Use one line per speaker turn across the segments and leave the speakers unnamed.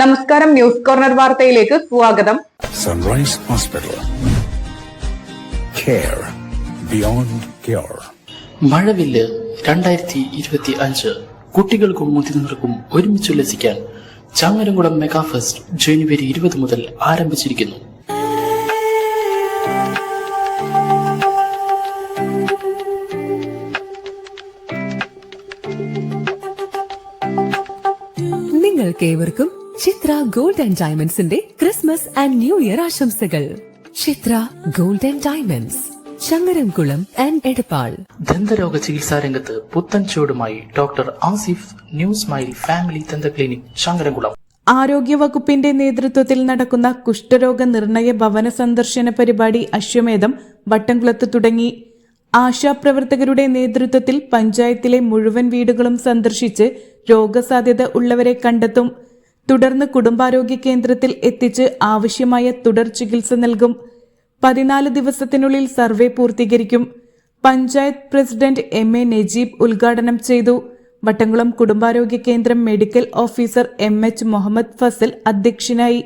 നമസ്കാരം news corner വാർത്തയിലേക്ക് സ്വാഗതം.
Sunrise hospital care beyond care
മഴവില്ല് രണ്ടായിരത്തി ഇരുപത്തി അഞ്ച് കുട്ടികൾക്കും മുതിർന്നവർക്കും ഒരുമിച്ച് ഉല്ലസിക്കാൻ ചാങ്ങരംകുളം മെഗാ ഫെസ്റ്റ് ജനുവരി ഇരുപത് മുതൽ ആരംഭിച്ചിരിക്കുന്നു.
നിങ്ങൾക്കേവർക്കും ചിത്ര ഗോൾഡ് ആൻഡ് ഡയമണ്ട്സിന്റെ ക്രിസ്മസ് ആൻഡ് ന്യൂ ഇയർ ആശംസകൾ. Chitra gold and diamonds Changaramkulam and Edappal.
ദന്തരോഗ ചികിത്സാ രംഗത്ത് പുത്തൻ ചുവടുമായി doctor Asif new smile family ദന്ത ക്ലിനിക് ചങ്ങരംകുളം
ആരോഗ്യവകുപ്പിന്റെ നേതൃത്വത്തിൽ നടക്കുന്ന കുഷ്ഠരോഗ നിർണയ ഭവന സന്ദർശന പരിപാടി അശ്വമേധം വട്ടംകുളത്ത് തുടങ്ങി. ആശാപ്രവർത്തകരുടെ നേതൃത്വത്തിൽ പഞ്ചായത്തിലെ മുഴുവൻ വീടുകളും സന്ദർശിച്ച് രോഗസാധ്യത ഉള്ളവരെ കണ്ടെത്തും. തുടർന്ന് കുടുംബാരോഗ്യ കേന്ദ്രത്തിൽ എത്തിച്ച് ആവശ്യമായ തുടർ ചികിത്സ നൽകും. പതിനാല് ദിവസത്തിനുള്ളിൽ survey പൂർത്തീകരിക്കും. Panchayat president M A Najeeb ഉദ്ഘാടനം ചെയ്തു. വട്ടംകുളം കുടുംബാരോഗ്യ കേന്ദ്രം medical officer M H Muhammad Fazal അധ്യക്ഷനായി.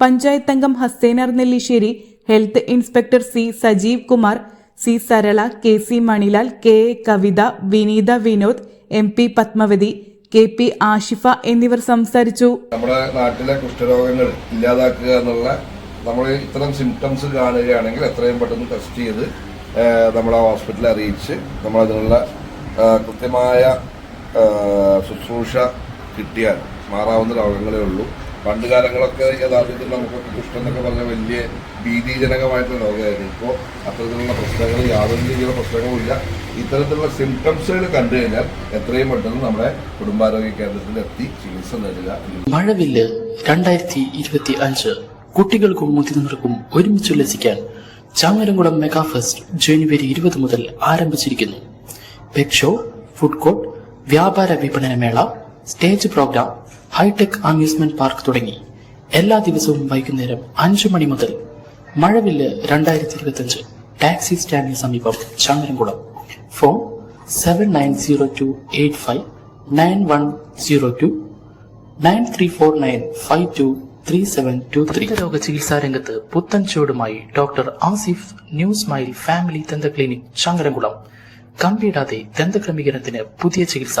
പഞ്ചായത്ത് അംഗം Hasenar Nellissery health inspector C Sajeev Kumar C Sarala K C Manilal K A Kavitha Vineetha Vinod M P Padmavathi K P Ashifa എന്നിവർ സംസാരിച്ചു.
നമ്മുടെ നാട്ടിലെ കുഷ്ഠരോഗങ്ങൾ ഇല്ലാതാക്കുക എന്നുള്ള നമ്മൾ ഇത്തരം സിംറ്റംസ് കാണുകയാണെങ്കിൽ എത്രയും പെട്ടെന്ന് ടെസ്റ്റ് ചെയ്ത് നമ്മളെ ഹോസ്പിറ്റലിൽ അറിയിച്ച് നമ്മളതിനുള്ള കൃത്യമായ ശുശ്രൂഷ കിട്ടിയാൽ മാറാവുന്ന രോഗങ്ങളേ ഉള്ളൂ. പണ്ട് കാലങ്ങളൊക്കെ യഥാർത്ഥത്തിൽ നമുക്കൊക്കെ കുഷ്ഠം എന്നൊക്കെ പറഞ്ഞ വലിയ ഭീതിജനകമായിട്ടുള്ള രോഗമായിരുന്നു ഇപ്പോൾ അത്തരത്തിലുള്ള പ്രശ്നങ്ങൾ യാതൊരു രീതിയിലുള്ള പ്രശ്നങ്ങളും ഇല്ല. ഇത്തരത്തിലുള്ള സിംറ്റംസുകൾ കണ്ടു കഴിഞ്ഞാൽ എത്രയും പെട്ടെന്ന് നമ്മുടെ കുടുംബാരോഗ്യ കേന്ദ്രത്തിൽ എത്തി ചികിത്സ നേടുക
മഴവില്ല് രണ്ടായിരത്തി ഇരുപത്തി അഞ്ച് കുട്ടികൾക്കും മുതിർന്നവർക്കും ഒരുമിച്ച് ഉല്ലസിക്കാൻ ചാങ്ങരംകുളം മെഗാ ഫെസ്റ്റ് ജനുവരി ഇരുപത് മുതൽ ആരംഭിച്ചിരിക്കുന്നു. പെറ്റ് ഷോ ഫുഡ് കോർട്ട് വ്യാപാര വിപണന മേള stage programme hi-tech amusement park തുടങ്ങി. എല്ലാ ദിവസവും വൈകുന്നേരം അഞ്ചു മണി മുതൽ മഴവില്ല് രണ്ടായിരത്തി ഇരുപത്തി അഞ്ച് ടാക്സി സ്റ്റാൻഡിന് സമീപം Changaramkulam. Phone seven nine zero two eight five nine one zero two nine three four nine five two three seven two three രോഗ ചികിത്സാ രംഗത്ത് പുത്തൻ ചുവടുമായി doctor Asif new smile family ദന്ത ക്ലിനിക് ചങ്ങരംകുളം. കമ്പിയിടാതെ ദന്തക്രമീകരണത്തിന് പുതിയ ചികിത്സ.